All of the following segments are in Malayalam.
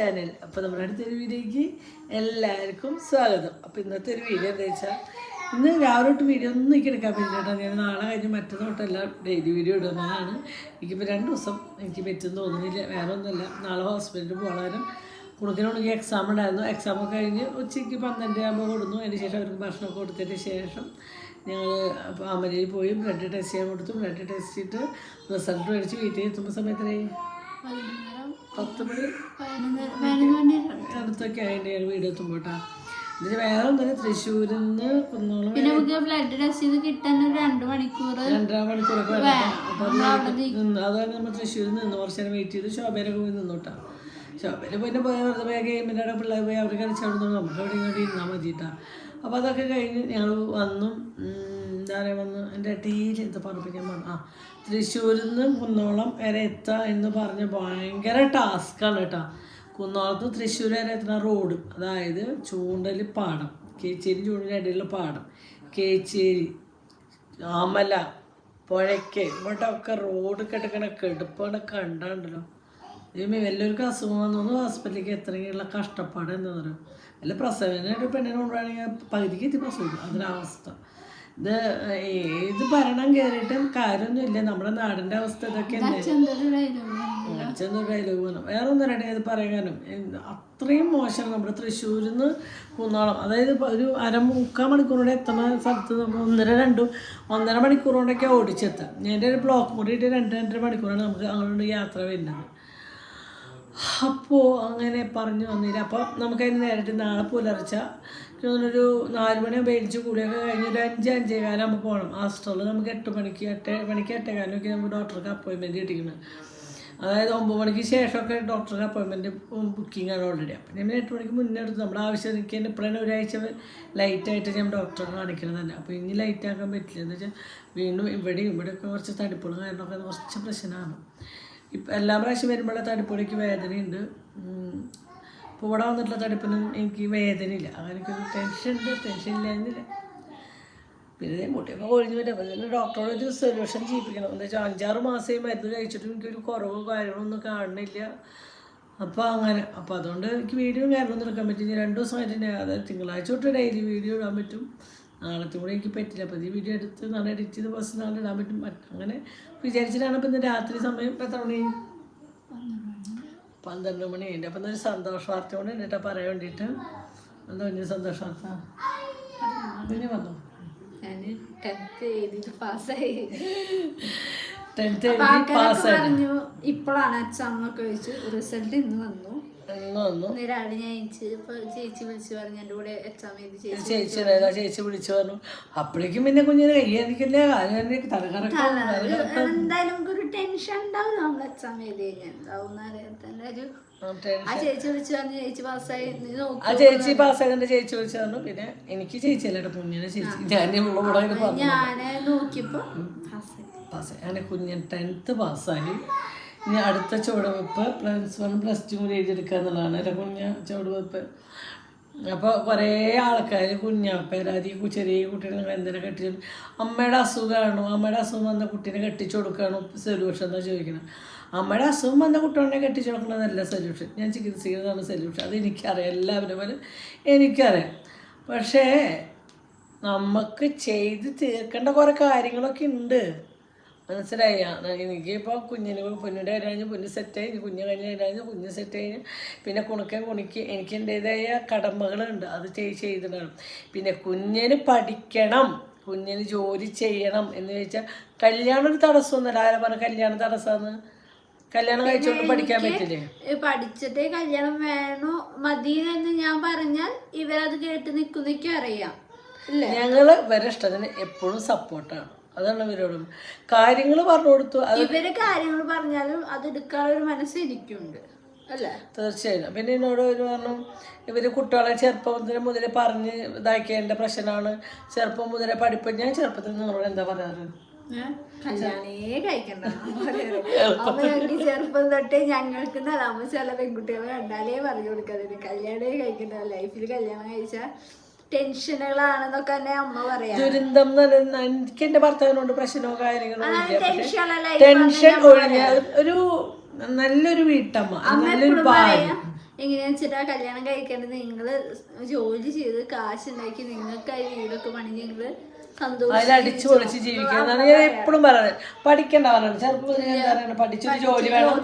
ചാനൽ അപ്പോൾ നമ്മുടെ അടുത്തൊരു വീഡിയോയ്ക്ക് എല്ലാവർക്കും സ്വാഗതം. അപ്പോൾ ഇന്നത്തെ ഒരു വീഡിയോ എന്താ വെച്ചാൽ ഇന്ന് രാവിലെ തൊട്ട് വീഡിയോ ഒന്നും എനിക്ക് എടുക്കാൻ പറ്റില്ല ഞാൻ നാളെ കഴിഞ്ഞ് മറ്റന്നാൾ തൊട്ടെല്ലാം ഡെയിലി വീഡിയോ ഇടുന്നതാണ്. എനിക്കിപ്പോൾ രണ്ട് ദിവസം എനിക്ക് പറ്റും തോന്നുന്നില്ല. വേറെ ഒന്നുമില്ല. നാളെ ഹോസ്പിറ്റലിൽ പോകാനും കുണുക്കിനുണ്ടെങ്കിൽ എക്സാം ഉണ്ടായിരുന്നു. എക്സാം ഒക്കെ കഴിഞ്ഞ് ഉച്ചയ്ക്ക് പന്ത്രണ്ട് ആകുമ്പോൾ കൊടുന്നു. അതിന് ശേഷം അവർക്ക് ഭക്ഷണമൊക്കെ കൊടുത്തതിന് ശേഷം ഞങ്ങൾ അമരയിൽ പോയി ബ്ലഡ് ടെസ്റ്റ് ചെയ്യാൻ കൊടുത്തു. ബ്ലഡ് ടെസ്റ്റ് ചെയ്തിട്ട് റിസൾട്ട് മേടിച്ച് വീട്ടിൽ എത്തുമ്പോൾ സമയത്തിനായി പത്ത് മണി അടുത്തൊക്കെ അതിന്റെ വീട് എത്തുമ്പോട്ടാ. ഇതിന് വേറെ ഒന്നും തൃശ്ശൂരിൽ നിന്ന് കുന്നോളം പിന്നെ നമുക്ക് ബ്ലഡ് ടെസ്റ്റ് ചെയ്ത് കിട്ടാൻ ഒരു രണ്ട് മണിക്കൂർ. രണ്ടര മണിക്കൂറൊക്കെ വരണം അപ്പോൾ അതാണ് നമ്മൾ തൃശ്ശൂരിൽ നിന്ന് കുറച്ച് നേരം വെയിറ്റ് ചെയ്ത് പോയി നിന്നോട്ടാ. പിന്നെ പോയ വെറുതെ പോയി ഗെയിമിന്റെ അവിടെ പിള്ളേർ പോയി അവർ കളിച്ചവിടെ നമുക്ക് അവിടെ ഇങ്ങോട്ട് ഇരുന്നാൽ മതിയിട്ടാ അപ്പോൾ അതൊക്കെ കഴിഞ്ഞ് ഞങ്ങൾ വന്നു പറയുക വന്ന് എന്റെ ടീയിൽ ഇത് പറപ്പിക്കാൻ പറഞ്ഞു ആ തൃശ്ശൂരിൽ നിന്ന് കുന്നോളം വരെ എത്തുക എന്ന് പറഞ്ഞ് ഭയങ്കര ടാസ്ക്കാണ് കേട്ടോ. കുന്നോളത്ത് തൃശ്ശൂർ വരെ എത്തുന്ന റോഡ് അതായത് ചൂണ്ടൽ പാടം കേച്ചേരി ചൂണ്ടൽ ഇടയിലുള്ള പാടം കേച്ചേരി ആമല പുഴയ്ക്ക് ഇവിടെയൊക്കെ റോഡ് കിടക്കണ കെടുപ്പാണ് കണ്ടാണ്ടല്ലോ. ദൈവമേ വലിയവർക്ക് അസുഖം വന്നു ഹോസ്പിറ്റലിലേക്ക് എത്തണമെങ്കിലുള്ള കഷ്ടപ്പാട് എന്താ പറയുക അല്ല പ്രസവനായിട്ട് പെണ്ണിനെ കൊണ്ടുപോകണമെങ്കിൽ പകുതിക്ക് എത്തി പ്രസവിക്കും അതിനവസ്ഥ ഇത് ഏത് ഭരണം കയറിയിട്ടും കാര്യമൊന്നുമില്ല. നമ്മുടെ നാടിന്റെ അവസ്ഥ ഇതൊക്കെ അച്ഛന്റെ ഡയലോഗ് വേണം വേറെ ഒന്നും രണ്ടേ ഇത് പറയാനും അത്രയും മോശമാണ് നമ്മുടെ തൃശ്ശൂരിൽ നിന്ന് കുന്നോളം അതായത് ഒരു അര മുക്കാൽ മണിക്കൂറോടെ എത്തുന്ന സ്ഥലത്ത് നമ്മൾ ഒന്നര രണ്ടു ഒന്നര മണിക്കൂറോടൊക്കെ ഓടിച്ചെത്താം. എന്റെ ഒരു ബ്ലോക്ക് മുടിയിട്ട് രണ്ട് രണ്ടര മണിക്കൂറാണ് നമുക്ക് അങ്ങോട്ട് യാത്ര വരുന്നത്. അപ്പോൾ അങ്ങനെ പറഞ്ഞു വന്നില്ല. അപ്പോൾ നമുക്കതിന് നേരിട്ട് നാളെ പുലർച്ച ഒരു നാല് മണി മേടിച്ച് കൂടിയൊക്കെ കഴിഞ്ഞ് ഒരു അഞ്ച് അഞ്ചേ കാലം നമുക്ക് പോകണം ഹാസ്റ്റലിൽ നമുക്ക് എട്ട് മണിക്ക് എട്ട് മണിക്ക് എട്ടേ കാലമൊക്കെ നമുക്ക് ഡോക്ടർക്ക് അപ്പോയിൻമെന്റ് കിട്ടിക്കുന്നത് അതായത് ഒമ്പത് മണിക്ക് ശേഷമൊക്കെ ഡോക്ടറുടെ അപ്പോയിൻമെന്റ് ബുക്കിംഗ് ആണ് ഓൾറെഡി അപ്പം ഞാൻ എട്ട് മണിക്ക് മുന്നേ എടുത്ത്. നമ്മുടെ ആവശ്യം തന്നെ ഇപ്പോഴാണ് ഒരാഴ്ച ലൈറ്റായിട്ട് ഞാൻ ഡോക്ടറെ കാണിക്കണം തന്നെ. അപ്പോൾ ഇനി ലൈറ്റ് ആക്കാൻ പറ്റില്ല. എന്ന് വെച്ചാൽ വീണ്ടും ഇവിടെയും ഇവിടെയൊക്കെ കുറച്ച് തടിപ്പുള്ള കാരണമൊക്കെ കുറച്ച് പ്രശ്നമാണ്. ഇപ്പം എല്ലാ പ്രാവശ്യം വരുമ്പോഴുള്ള തടിപ്പൊടിക്ക് വേദനയുണ്ട്. ഇവിടെ വന്നിട്ടുള്ള തടിപ്പിനും എനിക്ക് വേദനയില്ല. അങ്ങനെ എനിക്കൊരു ടെൻഷൻ ഉണ്ട് ടെൻഷൻ ഇല്ലായിരുന്നില്ല പിന്നെ മുട്ടിയൊക്കെ ഒഴിഞ്ഞു വരും അപ്പോൾ തന്നെ ഡോക്ടറോട് ഒരു സൊല്യൂഷൻ ചെയ്യിപ്പിക്കണം. എന്താ വെച്ചാൽ അഞ്ചാറ് മാസമായി മരുന്ന് കഴിച്ചിട്ടും എനിക്കൊരു കുറവോ കാര്യങ്ങളൊന്നും കാണുന്നില്ല. അപ്പോൾ അങ്ങനെ. അപ്പോൾ അതുകൊണ്ട് എനിക്ക് വീഡിയോ കാര്യങ്ങളൊന്നും എടുക്കാൻ പറ്റും ഇനി രണ്ട് ദിവസമായിട്ട് തന്നെ അതായത് തിങ്കളാഴ്ച തൊട്ട് ഡെയിലി വീഡിയോ ഇടാൻ പറ്റും. നാളത്തെ കൂടെ എനിക്ക് പറ്റില്ല. അപ്പോൾ ഈ വീഡിയോ എടുത്ത് നാളെ എഡിറ്റ് ചെയ്ത് ബസ് നാളെ ഇടാൻ പറ്റും. അങ്ങനെ വിചാരിച്ചിട്ടാണ് അപ്പോൾ ഇന്ന് രാത്രി സമയം എത്ര മണി? പന്ത്രണ്ട് മണി കഴിഞ്ഞു. അപ്പം എന്നൊരു സന്തോഷ വാർത്ത കൊണ്ട് എന്നിട്ടാ പറയാൻ വേണ്ടിയിട്ട്. എന്താ വലിയ സന്തോഷ വാർത്ത? പിന്നെ വന്നു? ഞാൻ ടെൻത്ത് എഴുതിയിട്ട് പാസ്സായി. ടെൻത്ത് എഴുതി പാസ്സായി. പറഞ്ഞു ഇപ്പോഴാണ് അച്ഛമ്മ ഒക്കെ വെച്ചു റിസൾട്ട് ഇന്ന് വന്നു. ഇന്ന് വന്നു. രാവിലെ ഞാൻ ഇപ്പൊ ചേച്ചി വിളിച്ചു പറഞ്ഞു എന്റെ കൂടെ എക്സാം എഴുതി ചേച്ചി ചേച്ചി ഉണ്ടായിരുന്നു. ആ ചേച്ചി വിളിച്ചു പറഞ്ഞു. അപ്പോഴേക്കും പിന്നെ കുഞ്ഞിനെ കയ്യാനിക്കില്ലേ എന്തായാലും നമുക്കൊരു ടെൻഷൻ ഉണ്ടാവും നമ്മൾ എക്സാം എഴുതി കഴിഞ്ഞാൽ. എന്താവും ഒരു ആ ചേച്ചി വിളിച്ചു പറഞ്ഞു ചേച്ചി പാസ്സായി ആ ചേച്ചി പാസ്സായതിന്റെ ചേച്ചി വിളിച്ചു പറഞ്ഞു. പിന്നെ എനിക്ക് ചേച്ചി അല്ലേട്ടോ കുഞ്ഞിനെ ചേച്ചി ഞാൻ ഞാൻ നോക്കിയപ്പോ പാസ്സായി. പാസ്സായി. അങ്ങനെ കുഞ്ഞൻ ടെൻത്ത് പാസ്സായി. ഇനി അടുത്ത ചുവടുവെപ്പ് പ്ലസ് വൺ പ്ലസ് ടു കൂടി എഴുതിയെടുക്കുക എന്നുള്ളതാണ്. അല്ലെ കുഞ്ഞ ചുവടുവെപ്പ് അപ്പോൾ കുറേ ആൾക്കാർ കുഞ്ഞാപ്പേരാതി ചെറിയ കുട്ടികൾ എന്തിനാ കെട്ടിച്ചു അമ്മയുടെ അസുഖമാണോ അമ്മയുടെ അസുഖം വന്ന കുട്ടീനെ കെട്ടിച്ചു കൊടുക്കുകയാണോ സൊല്യൂഷൻ എന്നാ ചോദിക്കണം. അമ്മയുടെ അസുഖം വന്ന കുട്ടികളെ കെട്ടിച്ചു കൊടുക്കണമെന്നല്ല സൊല്യൂഷൻ ഞാൻ ചികിത്സിക്കുന്നതാണ് സൊല്യൂഷൻ അത് എനിക്കറിയാം. എല്ലാവരും പോലെ എനിക്കറിയാം. പക്ഷേ നമുക്ക് ചെയ്ത് തീർക്കേണ്ട കുറേ കാര്യങ്ങളൊക്കെ ഉണ്ട്. മനസ്സിലായി? എനിക്കിപ്പോൾ കുഞ്ഞിന് കുഞ്ഞിന്റെ കഴിഞ്ഞ് കുഞ്ഞ് സെറ്റ് കഴിഞ്ഞ് കുഞ്ഞ് കഴിഞ്ഞ് കഴിഞ്ഞ് കുഞ്ഞ് സെറ്റ് കഴിഞ്ഞ് പിന്നെ കുണുക്കൻ കുണിക്ക് എനിക്ക് എന്റേതായ കടമകളുണ്ട്. അത് ചെയ് ചെയ്തിടണം. പിന്നെ കുഞ്ഞിന് പഠിക്കണം. കുഞ്ഞിന് ജോലി ചെയ്യണം എന്ന് ചോദിച്ചാൽ കല്യാണം ഒരു തടസ്സമൊന്നുമില്ല. ആരാ പറഞ്ഞ കല്യാണം തടസ്സമാണ് കല്യാണം കഴിച്ചോണ്ട് പഠിക്കാൻ പറ്റില്ലേ? പഠിച്ചിട്ടേ കല്യാണം വേണോ മതി എന്ന് ഞാൻ പറഞ്ഞാൽ ഇവരത് കേട്ട് നിൽക്കുന്നേക്കും അറിയാം. ഞങ്ങൾ വരെ ഇഷ്ടത്തിന് എപ്പോഴും സപ്പോർട്ടാണ് അതാണ് ഇവരോടും കാര്യങ്ങൾ പറഞ്ഞു കൊടുത്തു. ഇവർ കാര്യങ്ങൾ പറഞ്ഞാലും അത് എടുക്കാനുള്ള ഒരു മനസ്സ് ഇരിക്കുന്നുണ്ട് അല്ലേ? തീർച്ചയായും പിന്നെ എന്നോട് ഒരു പറഞ്ഞു ഇവർ കുട്ടികളെ ചെറുപ്പം മുതലേ പറഞ്ഞ് ഇതാക്കേണ്ട പ്രശ്നമാണ്. ചെറുപ്പം മുതലേ പഠിപ്പ് ഞാൻ ചെറുപ്പത്തിൽ നിന്നോട് എന്താ പറയാറ്? ചെറുപ്പം തൊട്ടേ ഞങ്ങൾക്ക് നമ്മ ചില പെൺകുട്ടികളെ കണ്ടാലേ പറഞ്ഞു കൊടുക്കാതെ കല്യാണേ കഴിക്കണ്ട. ലൈഫിൽ കല്യാണം കഴിച്ചാൽ ടെൻഷനുകളാണെന്നൊക്കെ തന്നെ അമ്മ പറയാ. ദുരന്തം എന്ന് പറയുന്ന എനിക്ക് എന്റെ ഭർത്താവിനോട് പ്രശ്നമോ കാര്യങ്ങളോ ഇല്ല. ടെൻഷൻ ഒഴിഞ്ഞ ഒരു നല്ലൊരു വീട്ടമ്മ നല്ലൊരു ഭാര്യ. എങ്ങനെയാന്ന് വെച്ചിട്ടാ കല്യാണം കഴിക്കേണ്ടത്? നിങ്ങൾ ജോലി ചെയ്ത് കാശുണ്ടാക്കി നിങ്ങൾക്കായി വീടൊക്കെ പണി നിങ്ങൾ സന്തോഷം അതിലടിച്ചു പൊളിച്ച് ജീവിക്കാന്നാണ് ഞാൻ എപ്പോഴും പറയുന്നത് പഠിക്കണ്ട പറയുന്നത് ചെറുപ്പം മുതലേ ഞാൻ പറയുന്നത് പഠിച്ചൊരു ജോലി വേണം.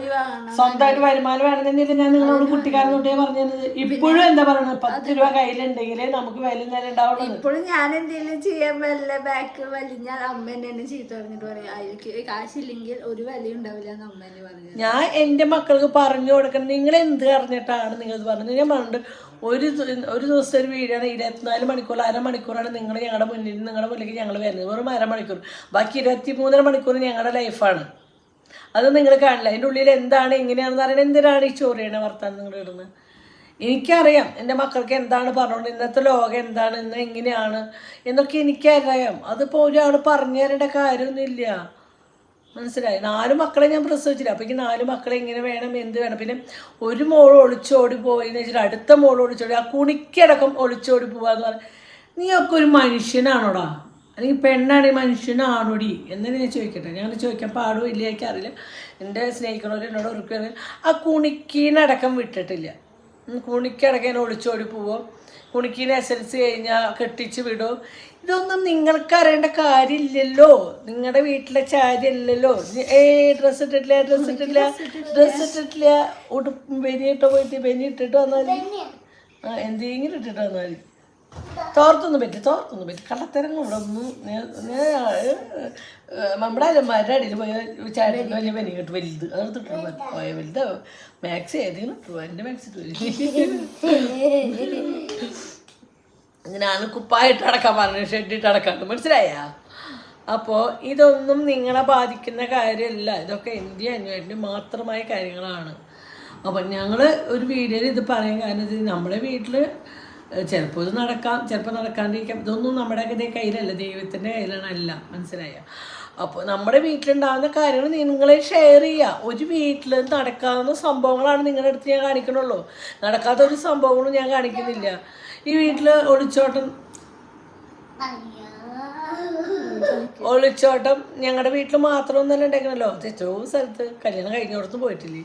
സ്വന്തമായിട്ട് വരുമാനം വേണമെന്നില്ല ഞാൻ നിങ്ങളോട് കുട്ടിക്കാരൻ തൊട്ടേ പറഞ്ഞത് ഇപ്പോഴും എന്താ പറയുന്നത് പത്ത് രൂപ കയ്യിലുണ്ടെങ്കിലേ നമുക്ക് വില നേരം ഉണ്ടാവുള്ളൂ. ഇപ്പോഴും ഞാൻ എന്തെങ്കിലും ചെയ്യാൻ വല്ല ബാക്ക് വലിഞ്ഞാൽ അമ്മ എന്നെ ചീത്ത പറഞ്ഞിട്ട് പറയാം. അതിലേക്ക് കാശില്ലെങ്കിൽ ഒരു വിലയും ഉണ്ടാവില്ല എന്ന് അമ്മ എന്നെ പറഞ്ഞത് ഞാൻ എന്റെ മക്കൾക്ക് പറഞ്ഞു കൊടുക്കണം. നിങ്ങൾ എന്ത് അറിഞ്ഞിട്ടാണ് നിങ്ങൾ പറഞ്ഞത്? ഞാൻ പറഞ്ഞിട്ട് ഒരു ഒരു ദിവസത്തെ ഒരു വീടാണ് ഇരുപത്തിനാല് മണിക്കൂർ അരമണിക്കൂറാണ് നിങ്ങൾ ഞങ്ങളുടെ മുന്നിൽ നിങ്ങളുടെ മുന്നിലേക്ക് ഞങ്ങൾ വരുന്നത്. വെറും അരമണിക്കൂർ ബാക്കി ഇരുപത്തി മൂന്നര മണിക്കൂർ ഞങ്ങളുടെ ലൈഫാണ് അത് നിങ്ങൾ കാണില്ല. അതിന്റെ ഉള്ളിൽ എന്താണ് എങ്ങനെയാണെന്ന് അറിയണം എന്തിനാണ് ഈ ചോറിയണ വർത്താനം നിങ്ങൾ ഇടുന്നത്? എനിക്കറിയാം. എന്റെ മക്കൾക്ക് എന്താണ് പറഞ്ഞോണ്ട് ഇന്നത്തെ ലോകം എന്താണ് ഇന്ന് എങ്ങനെയാണ് എന്നൊക്കെ എനിക്കറിയാം. അതിപ്പോൾ ഒരാൾ പറഞ്ഞു തരേണ്ട കാര്യമൊന്നുമില്ല. മനസ്സിലായി. നാല് മക്കളെ ഞാൻ പ്രസവിച്ചില്ല. അപ്പോൾ എനിക്ക് നാല് മക്കളെ ഇങ്ങനെ വേണം എന്ത് വേണം? പിന്നെ ഒരു മോൾ ഒളിച്ചോടി പോയി എന്ന് വെച്ചിട്ട് അടുത്ത മോൾ ഒളിച്ചോടി ആ കുണിക്കടക്കം ഒളിച്ചോടി പോവുക എന്ന് പറഞ്ഞാൽ നീയൊക്കെ ഒരു മനുഷ്യനാണോടാ? അല്ലെങ്കിൽ പെണ്ണാണ് മനുഷ്യനാണോടി? എന്ന് ഞാൻ ചോദിക്കട്ടെ. ഞാൻ ചോദിക്കാൻ പാടും ഇല്ല എനിക്കറിയില്ല എന്റെ സ്നേഹിക്കണവർ എന്നോട് ഉറക്കുക ആ കുണിക്കീനടക്കം വിട്ടിട്ടില്ല. കുണിക്കടക്കം ഒളിച്ചോടി പോവും. കുണിക്കീന് എസൻസ് കഴിഞ്ഞാൽ കെട്ടിച്ച് വിടുമോ ഇതൊന്നും നിങ്ങൾക്ക് അറിയേണ്ട കാര്യമില്ലല്ലോ. നിങ്ങളുടെ വീട്ടിലെ ചാരിയല്ലല്ലോ. ഏ ഡ്രസ് ഇട്ടിട്ടില്ല ഡ്രസ് ഇട്ടിട്ടില്ല ഡ്രസ് ഇട്ടിട്ടില്ല. ഉടുപ്പ് ബനിയിട്ടോ പോയിട്ട് ബനി ഇട്ടിട്ട് വന്നാൽ ആ എന്തെങ്കിലും ഇട്ടിട്ട് വന്നാൽ തോർത്തൊന്നും പറ്റി തോർത്തൊന്നും പറ്റി. കള്ളത്തരങ്ങൾ ഇവിടെ ഒന്നും നമ്മുടെ അലമാരുടെ അടിയിൽ പോയ ചാരി വലിയ പനി കിട്ട് വലുത്. അതെടുത്തിട്ട് പോയ വലുത്. മാക്സ് ഏതെങ്കിലും ഇട്ടു എന്റെ മാക്സ് ഇട്ടു. അടക്കാൻ പറഞ്ഞു ഷെഡിട്ട് അടക്കാണ്ട് മനസ്സിലായ? അപ്പോൾ ഇതൊന്നും നിങ്ങളെ ബാധിക്കുന്ന കാര്യമല്ല ഇതൊക്കെ എന്റെ അനുവേണ്ടി മാത്രമായ കാര്യങ്ങളാണ്. അപ്പം ഞങ്ങൾ ഒരു വീഡിയോയിൽ ഇത് പറയാൻ കാരണം നമ്മുടെ വീട്ടിൽ ചിലപ്പോൾ ഇത് നടക്കാം ചിലപ്പോൾ നടക്കാണ്ടിരിക്കാം. ഇതൊന്നും നമ്മുടെ കയ്യിലല്ല ദൈവത്തിന്റെ കയ്യിലാണ് അല്ല. മനസ്സിലായ? അപ്പോൾ നമ്മുടെ വീട്ടിലുണ്ടാകുന്ന കാര്യങ്ങൾ നിങ്ങളെ ഷെയർ ചെയ്യുക ഒരു വീട്ടിൽ നടക്കാവുന്ന സംഭവങ്ങളാണ് നിങ്ങളുടെ അടുത്ത് ഞാൻ കാണിക്കണുള്ളൂ. നടക്കാത്ത ഒരു സംഭവങ്ങളും ഞാൻ കാണിക്കുന്നില്ല. ഈ വീട്ടിൽ ഒളിച്ചോട്ടം. ഒളിച്ചോട്ടം ഞങ്ങളുടെ വീട്ടിൽ മാത്രമൊന്നല്ല ഉണ്ടെങ്കിലോ ഏറ്റവും സ്ഥലത്ത് കല്യാണം കഴിഞ്ഞോടത്തും പോയിട്ടില്ലേ.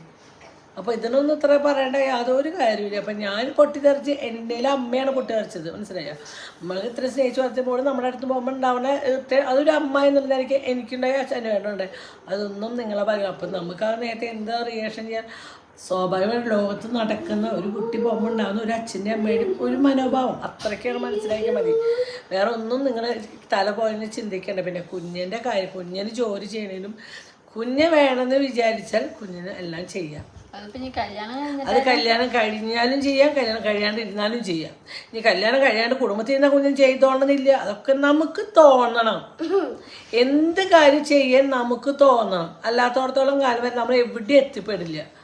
അപ്പോൾ ഇതിനൊന്നും ഇത്ര പറയേണ്ട യാതൊരു കാര്യമില്ല അപ്പം ഞാൻ പൊട്ടിത്തെറിച്ച് എന്റെ അമ്മയാണ് പൊട്ടിത്തെറിച്ചത്. മനസ്സിലായോ? നമ്മൾ ഇത്ര സ്നേഹിച്ച് വളർത്തിയപ്പോൾ നമ്മുടെ അടുത്ത് പോകുമ്പോൾ ഉണ്ടാവുന്ന അതൊരു അമ്മ എന്നുള്ള എനിക്ക് എനിക്കുണ്ടായ അച്ഛനുണ്ട് അതൊന്നും നിങ്ങളെ പറയാം അപ്പം നമുക്ക് ആ നേരത്തെ എന്താ റിയാക്ഷൻ ചെയ്യാൻ സ്വാഭാവികമായിട്ട് ലോകത്ത് നടക്കുന്ന ഒരു കുട്ടി പോകുമ്പോൾ ഉണ്ടാകുന്ന ഒരു അച്ഛന്റെ അമ്മയുടെയും ഒരു മനോഭാവം. അത്രയ്ക്കാണ് മനസ്സിലാക്കിയാൽ മതി. വേറെ ഒന്നും നിങ്ങൾ തല പോയെന്ന് ചിന്തിക്കേണ്ട. പിന്നെ കുഞ്ഞിന്റെ കാര്യം കുഞ്ഞിന് ജോലി ചെയ്യണേലും കുഞ്ഞ് വേണമെന്ന് വിചാരിച്ചാൽ കുഞ്ഞിന് എല്ലാം ചെയ്യാം. അത് കല്യാണം കഴിഞ്ഞാലും ചെയ്യാം കല്യാണം കഴിയാണ്ട് ഇരുന്നാലും ചെയ്യാം. ഇനി കല്യാണം കഴിയാണ്ട് കുടുംബത്തിൽ നിന്ന കുഞ്ഞും ചെയ്തോണമെന്നില്ല അതൊക്കെ നമുക്ക് തോന്നണം. എന്ത് കാര്യം ചെയ്യാൻ നമുക്ക് തോന്നണം. അല്ലാത്തടത്തോളം കാലം വരെ നമ്മൾ എവിടെ എത്തിപ്പെടില്ല.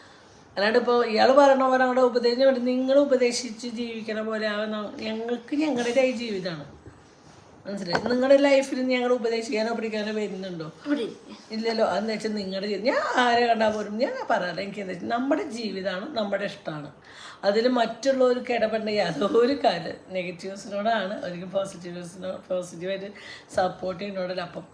അല്ലാണ്ട് ഇപ്പോൾ ഇയാൾ പറയണ പോലെ അങ്ങോട്ട് ഉപദേശം വേണ്ടി നിങ്ങൾ ഉപദേശിച്ച് ജീവിക്കണ പോലെ ആവുന്ന ഞങ്ങൾക്ക് ഞങ്ങളുടേതായ ജീവിതമാണ് മനസ്സിലായി? നിങ്ങളുടെ ലൈഫിൽ ഞങ്ങൾ ഉപദേശിക്കാനോ പിടിക്കാനോ വരുന്നുണ്ടോ? ഇല്ലല്ലോ. അതെന്ന് വെച്ചാൽ നിങ്ങളുടെ ഞാൻ ആരെ കണ്ടാൽ പോലും ഞാൻ പറയാറ് എനിക്ക് എന്താ വെച്ചാൽ നമ്മുടെ ജീവിതമാണ് നമ്മുടെ ഇഷ്ടമാണ്. അതിൽ മറ്റുള്ളവർക്ക് ഇടപെടേണ്ട യാതൊരു കാര്യം. നെഗറ്റീവ്സിനോടാണ് അവർക്ക് പോസിറ്റീവ്സിനോട് പോസിറ്റീവായിട്ട് സപ്പോർട്ട് ചെയ്യുന്നോടല്ല അപ്പം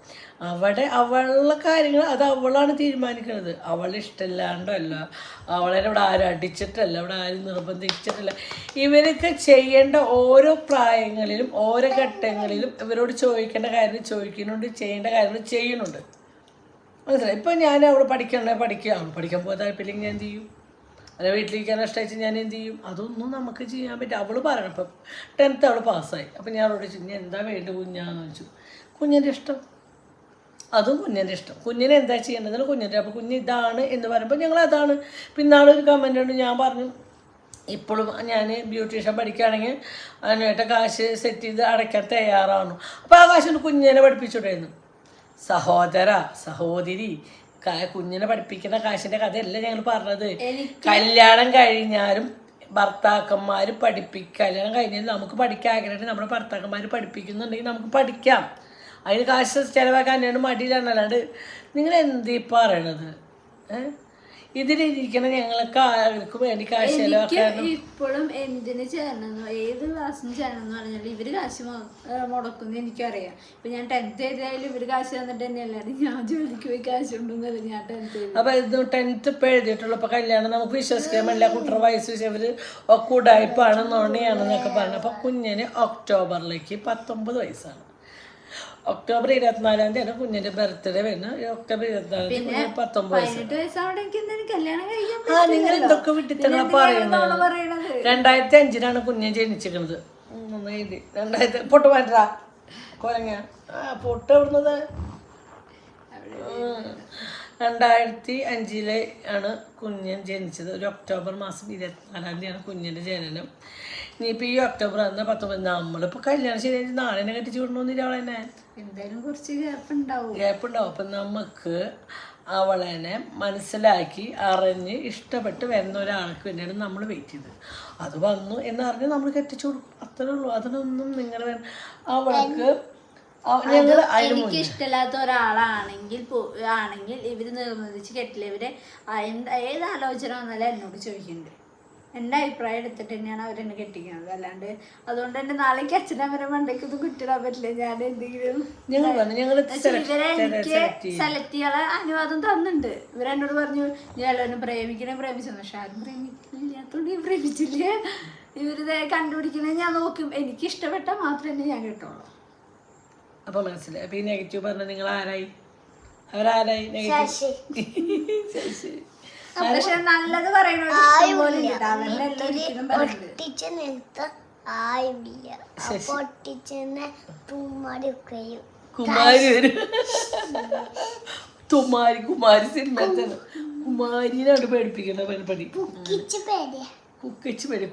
അവിടെ അവളുടെ കാര്യങ്ങൾ അത് അവളാണ് തീരുമാനിക്കുന്നത്. അവളെ ഇഷ്ടമില്ലാണ്ടല്ല അവളെ ഇവിടെ ആരും അടിച്ചിട്ടല്ല. ഇവിടെ ആരും നിർബന്ധിച്ചിട്ടില്ല. ഇവരൊക്കെ ചെയ്യേണ്ട ഓരോ പ്രായങ്ങളിലും ഓരോ ഘട്ടങ്ങളിലും ഇവരോട് ചോദിക്കേണ്ട കാര്യങ്ങൾ ചോദിക്കുന്നുണ്ട് ചെയ്യേണ്ട കാര്യങ്ങൾ ചെയ്യുന്നുണ്ട്. മനസ്സിലായി? ഇപ്പം ഞാൻ അവിടെ പഠിക്കണേ പഠിക്കുക. അവൾ പഠിക്കാൻ പോകാൻ താല്പര്യമില്ലെങ്കിൽ ഞാൻ എന്ത് ചെയ്യും? അല്ല വീട്ടിലിരിക്കാൻ ഇഷ്ടമായിട്ട് ഞാൻ എന്ത് ചെയ്യും? അതൊന്നും നമുക്ക് ചെയ്യാൻ പറ്റും അവൾ പറയണം. ഇപ്പം ടെൻത്ത് അവൾ പാസ്സായി അപ്പം ഞാൻ അവളോട് ചോദിച്ചു ഞാൻ എന്താ വേണ്ടത് കുഞ്ഞാന്ന് ചോദിച്ചു. കുഞ്ഞിന്റെ ഇഷ്ടം. അതും കുഞ്ഞിന്റെ ഇഷ്ടം. കുഞ്ഞിനെ എന്താ ചെയ്യേണ്ടതെന്ന് കുഞ്ഞിന്റെ അപ്പോൾ കുഞ്ഞ് ഇതാണ് എന്ന് പറയുമ്പോൾ ഞങ്ങൾ അതാണ്. പിന്നെ ആളൊരു കമന്റ് ഉണ്ട് ഞാൻ പറഞ്ഞു ഇപ്പോഴും ഞാൻ ബ്യൂട്ടീഷ്യൻ പഠിക്കുകയാണെങ്കിൽ അതിനായിട്ട് കാശ് സെറ്റ് ചെയ്ത് അടയ്ക്കാൻ തയ്യാറാണ്. അപ്പോൾ ആ കാശ് കുഞ്ഞിനെ പഠിപ്പിച്ചുവിടായിരുന്നു. സഹോദര സഹോദരി കുഞ്ഞിനെ പഠിപ്പിക്കുന്ന കാശിന്റെ കഥയല്ല ഞങ്ങൾ പറഞ്ഞത്. കല്യാണം കഴിഞ്ഞാലും ഭർത്താക്കന്മാർ പഠിപ്പിക്കുക കല്യാണം കഴിഞ്ഞാലും നമുക്ക് പഠിക്കാൻ ആഗ്രഹം നമ്മുടെ ഭർത്താക്കന്മാർ പഠിപ്പിക്കുന്നുണ്ടെങ്കിൽ നമുക്ക് പഠിക്കാം. അതിന് കാശ് ചിലവാക്കാൻ മടിയിലാണ്. അല്ലാണ്ട് നിങ്ങൾ എന്തീ പറയണത്? ഏ? ഇതിലിരിക്കണ ഞങ്ങൾക്ക് ആർക്കും വേണ്ടി കാശ് ഇപ്പോഴും എന്തിന് ചേരണമെന്നോ ഏത് ക്ലാസ്സിന് ചേരണമെന്ന് പറഞ്ഞാൽ ഇവർ കാശ് മുടക്കുന്നു എനിക്കറിയാം. ഇപ്പൊ ഞാൻ ടെൻത്ത് എഴുതിയാലും ഇവർ കാശ് തന്നിട്ട് തന്നെയല്ല ഞാൻ ജോലിക്ക് പോയി കാശ് ഉണ്ടെന്നല്ല ഞാൻ ടെൻത്ത് അപ്പൊ ഇത് ടെൻത്ത് ഇപ്പൊ എഴുതിയിട്ടുള്ള ഇപ്പൊ കല്യാണം നമുക്ക് വിശ്വസിക്കാൻ പറ്റില്ല. കുട്ടറ വയസ്സ് വെച്ച് ഇവർ ഒക്കെ ഉടായ്പാണ് നോണിയാണെന്നൊക്കെ പറഞ്ഞു. അപ്പൊ കുഞ്ഞിന് ഒക്ടോബറിലേക്ക് പത്തൊമ്പത് വയസ്സാണ്. ഒക്ടോബർ ഇരുപത്തിനാലാം തീയതിയാണ് കുഞ്ഞിന്റെ ബർത്ത്ഡേ വരുന്നത്. ഒക്ടോബർ ഇരുപത്തിനാലാം തീയതി പത്തൊമ്പത് ആ നിങ്ങൾ എന്തൊക്കെ വിട്ടിട്ടാണ് പറയുന്നത് രണ്ടായിരത്തി അഞ്ചിനാണ് കുഞ്ഞ് ജനിച്ചിരിക്കുന്നത്. രണ്ടായിരത്തി പൊട്ട് മാറ്റാ കൊരങ്ങ. ആ പൊട്ട് എവിടുന്നത്. രണ്ടായിരത്തി അഞ്ചിലെ ആണ് കുഞ്ഞൻ ജനിച്ചത്. ഒരു ഒക്ടോബർ മാസം ഇരുപത്തിനാലാം തീയതിയാണ് കുഞ്ഞിന്റെ ജനനം. ഇനിയിപ്പോൾ ഈ ഒക്ടോബർ അന്ന് പത്തൊമ്പത്. നമ്മളിപ്പോൾ കല്യാണം ശരിയായിട്ട് നാളെ തന്നെ കെട്ടിച്ചു വിടണമെന്നില്ല അവളെ തന്നെ എന്തായാലും കുറച്ച് ഗ്യാപ്പ് ഉണ്ടാവും. ഗ്യാപ്പ് ഉണ്ടാവും. അപ്പം നമുക്ക് അവളെന്നെ മനസ്സിലാക്കി അറിഞ്ഞ് ഇഷ്ടപ്പെട്ട് വരുന്ന ഒരാൾക്ക് വേണ്ടിയാണ് നമ്മൾ വെയിറ്റ് ചെയ്തത്. അത് വന്നു എന്നറിഞ്ഞ് നമ്മൾ കെട്ടിച്ചു കൊടുക്കും. അത്രേ ഉള്ളൂ. അതിനൊന്നും നിങ്ങൾ അവൾക്ക് എനിക്ക് ഇഷ്ടമില്ലാത്ത ഒരാളാണെങ്കിൽ ആണെങ്കിൽ ഇവർ നിർബന്ധിച്ച് കെട്ടില്ല. ഇവർ ഏത് ആലോചന വന്നാലും എന്നോട് ചോദിക്കുന്നുണ്ട്. എന്റെ അഭിപ്രായം എടുത്തിട്ട് തന്നെയാണ് അവരെന്നെ കെട്ടിക്കുന്നത്. അല്ലാണ്ട് അതുകൊണ്ട് തന്നെ നാളേക്ക് അച്ഛനമ്മരെ മണ്ടയ്ക്ക് ഇത് കുറ്റിടാൻ പറ്റില്ല. ഞാൻ എന്തെങ്കിലും ഞങ്ങൾ പറഞ്ഞു ഞങ്ങൾ ഇവരെ എനിക്ക് സെലക്ട് ചെയ്യാൻ അനുവാദം തന്നിട്ടുണ്ട്. ഇവരെന്നോട് പറഞ്ഞു ഞാൻ എല്ലാവരും പ്രേമിക്കണേ പ്രേമിച്ചു പക്ഷെ ആരും പ്രേമിക്കുന്നില്ലാത്തോണ്ട് ഞാൻ പ്രേമിച്ചില്ല? ഇവരിത് കണ്ടുപിടിക്കണേ ഞാൻ നോക്കും. എനിക്ക് ഇഷ്ടപ്പെട്ട മാത്രമേ ഞാൻ കിട്ടുള്ളൂ. അപ്പൊ മനസ്സിലായി. അപ്പോൾ ഈ നെഗറ്റീവ് പറഞ്ഞ നിങ്ങൾ ആരായി? അവരാരായി? നെഗറ്റീവ്. പക്ഷെ നല്ലത് പറയണവര് നിർത്ത ആയില്ല പൊട്ടിച്ചെന്ന് തുമ്മടിക്കുകയും കുമാരി വരും. തുമാരി കുമാരി കുമാരിനാണ് പേടിപ്പിക്കുന്ന പരിപാടി കുക്കിച്ച് പേടി.